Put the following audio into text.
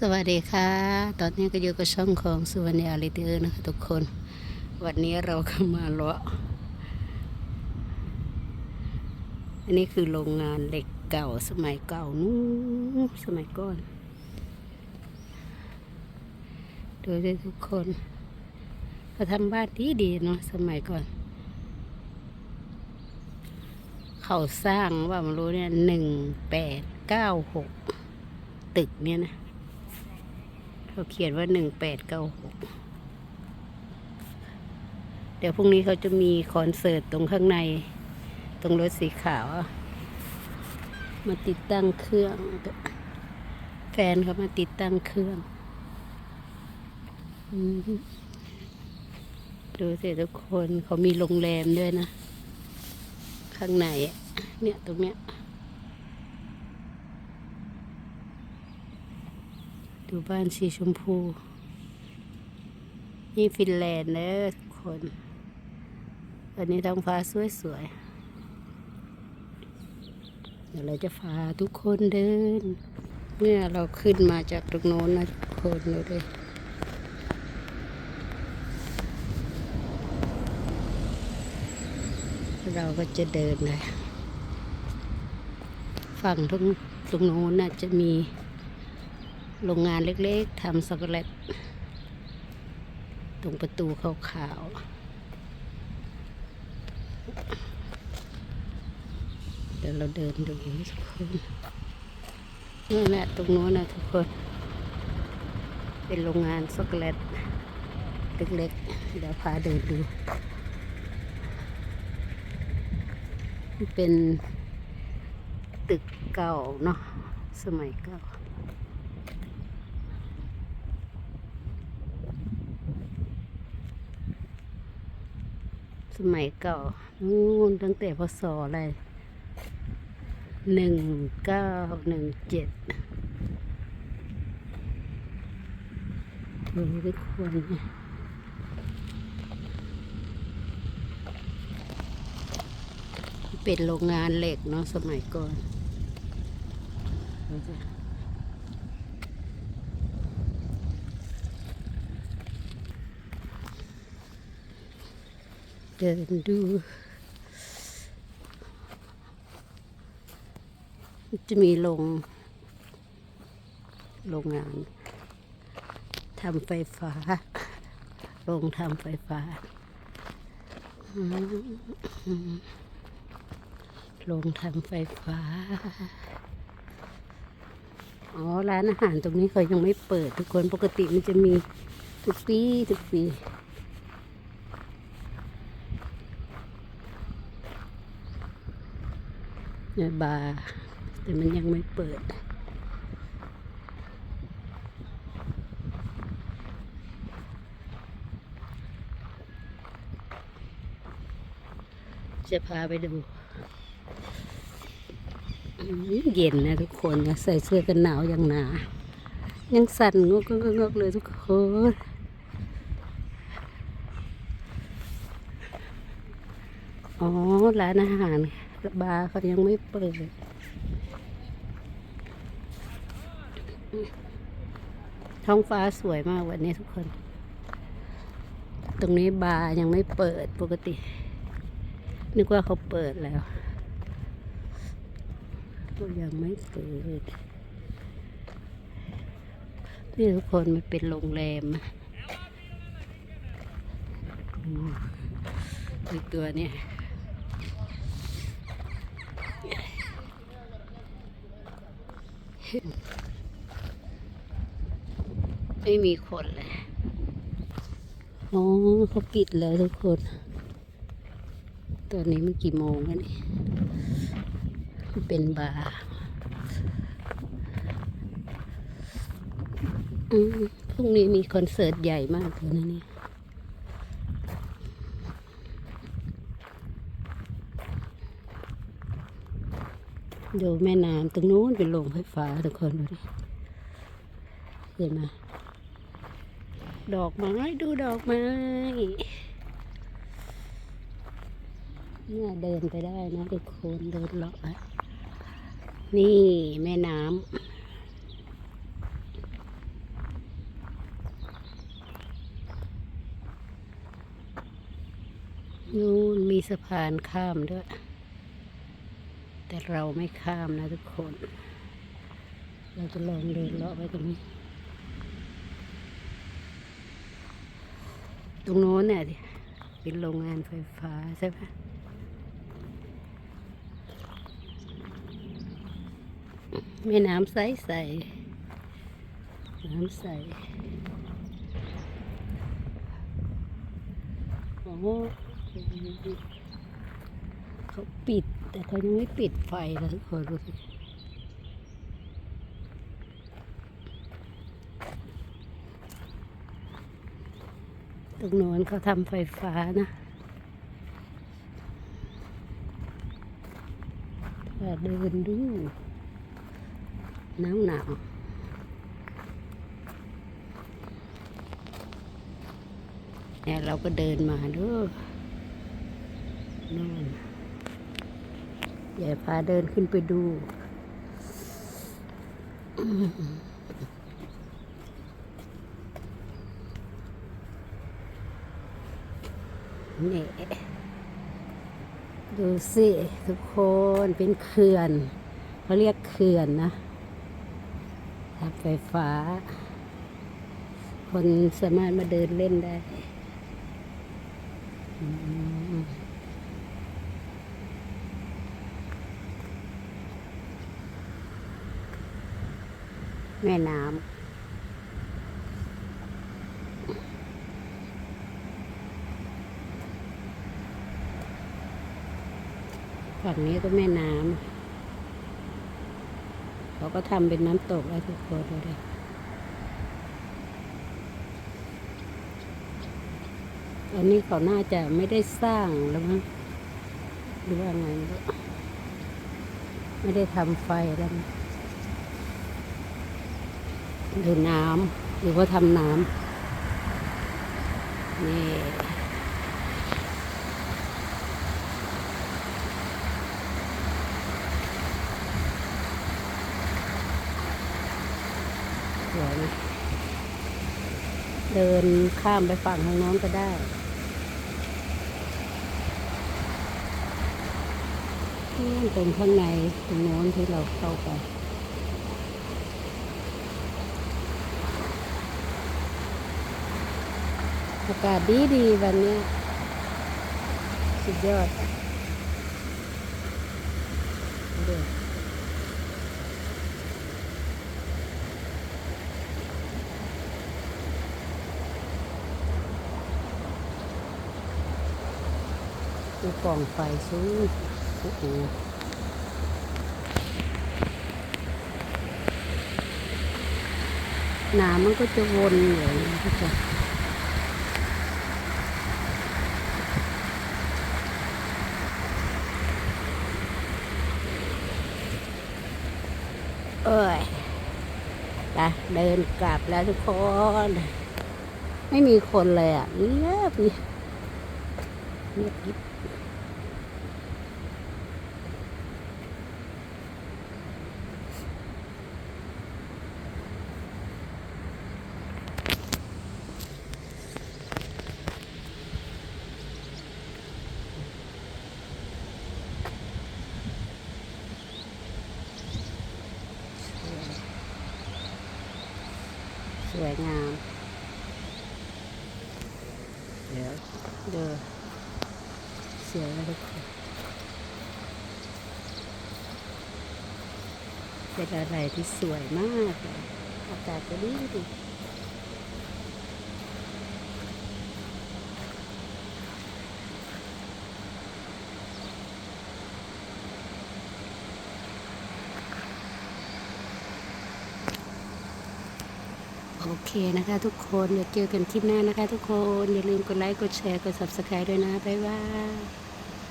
สวัสดีค่ะ ตอนนี้ก็อยู่กับช่องของสุวรรณอาริเตอร์นะคะทุกคน วันนี้เราก็มาเลาะ อันนี้คือโรงงานเหล็กเก่าสมัยเก่านู้นสมัยก่อน ดูด้ทุกคนเขาทำบ้านที่ดีเนาะสมัยก่อน เขาสร้างว่ามันรู้เนี่ยหนึ่งแปดเก้าหกตึกเนี่ยนะ เขาเขียนว่าหนึ่งแปดเก้าหกเดี๋ยวพรุ่งนี้เขาจะมีคอนเสิร์ตตรงข้างใน ตรงรถสีขาว มาติดตั้งเครื่อง แฟนเขามาติดตั้งเครื่องดูสิทุกคนเขามีโรงแรมด้วยนะ ข้างในเนี่ยตรงเนี้ย ดูบ้านสีชมพู นี่ฟินแลนด์เนอะทุกคนวันนี้ท้องฟ้าสวยๆ เดี๋ยวเราจะพาทุกคนเดิน เนี่ยเราขึ้นมาจากตรงโน้นนะทุกคนดูดิเราก็จะเดินเลย ฝั่งตรงตรงโน้นน่ะจะมี โรงงานเล็กๆทำช็อกโกแลต ตรงประตูขาวๆ เดี๋ยวเราเดินดูทุกคนนี่แหละตรงโน้นนะทุกคน เป็นโรงงานช็อกโกแลตเล็กๆ เดี๋ยวพาเดินดู เป็นตึกเก่าเนาะสมัยเก่า สมัยเก่านู่นตั้งแต่พศอะไรหนึ่งเก้าหนึ่งเจ็ดดูทุกคนเป็นโรงงานเหล็กเนาะสมัยก่อน เดินดู จะมีโรงโรงงานทำไฟฟ้าโรงทำไฟฟ้าโรงทำไฟฟ้า อ๋อ ร้านอาหารตรงนี้เขายังไม่เปิดทุกคน ปกติมันจะมีทุกปี ทุกปี เนี่ยบาร์แต่มันยังไม่เปิด จะพาไปดู เย็นนะทุกคนนะใส่เสื้อกันหนาวอย่างหนา ยังสั่นงกงกงกเลยทุกคนอ๋อร้านอาหาร บาร์เขายังไม่เปิดท้องฟ้าสวยมากวันนี้ทุกคน ตรงนี้บาร์ยังไม่เปิดปกติ นึกว่าเขาเปิดแล้วก็ยังไม่เปิด นี่ทุกคนมันเป็นโรงแรมอืมอีกตัวเนี่ย ไม่มีคนเลยอ๋อเขาปิดแล้วทุกคน ตอนนี้มันกี่โมงกันนี่เป็นบาร์อืมพรุ่งนี้มีคอนเสิร์ตใหญ่มากเลยนะเนี่ย ดูแม่น้ำตรงนู้นเป็นโรงไฟฟ้าทุกคนดูดิเห็นไหมดอกไม้ดูดอกไม้เนี่ยเดินไปได้นะทุกคนเดินเลาะนี่แม่น้ำนู่นมีสะพานข้ามด้วย แต่เราไม่ข้ามนะทุกคน เราจะลองเดินเลาะไปตรงนี้ ตรงโน้นเนี่ยดิเป็นโรงงานไฟฟ้าใช่ไหมแม่น้ำใสใสน้ำใสโอ้โหเขาปิด แต่เขายังไม่ปิดไฟนะทุกคนดูสิตรงโน้นเขาทำไฟฟ้านะถ้าเดินดูหนาวหนาวเนี่ยเราก็เดินมาดูนู่น อย่าพาเดินขึ้นไปดู นี่ ดูสิ ทุกคนเป็นเขื่อนเขาเรียกเขื่อนนะทับไฟฟ้า คนสามารถมาเดินเล่นได้ อืม แม่น้ำฝั่งนี้ก็แม่น้ำ เขาก็ทำเป็นน้ำตกแล้วทุกคนดูดิอันนี้เขาน่าจะไม่ได้สร้างแล้วมั้งหรือว่าไง ไม่ไม่ได้ทำไฟแล้วมั้ง หรือน้ำหรือว่าทำน้ำนี่สวยนะเดินข้ามไปฝั่งทางโน้นก็ได้นู่นตรงข้างในตรงโน้นที่เราเข้าไป อากาศดีดีวันนี้ สุดยอดดูดิดูกล่องไฟสูงโอ้โหน้ำมันก็จะวนอยู่อย่างนี้ทุกคน เอ้ยนะเดินกลับแล้วทุกคน ไม่มีคนเลยอะเงียบเงียบเงียบกริบส วยงาม เดี๋ยวเดินสวยแล้วทุกคนเป็นอะไรที่สวยมากเลยอากาศก็ดีดี เคนะคะทุกคนเดี๋ยวเจอกันคลิปหน้านะคะทุกคน อย่าลืมกดไลค์ กดแชร์ กด subscribe ด้วยนะ บ๊ายบาย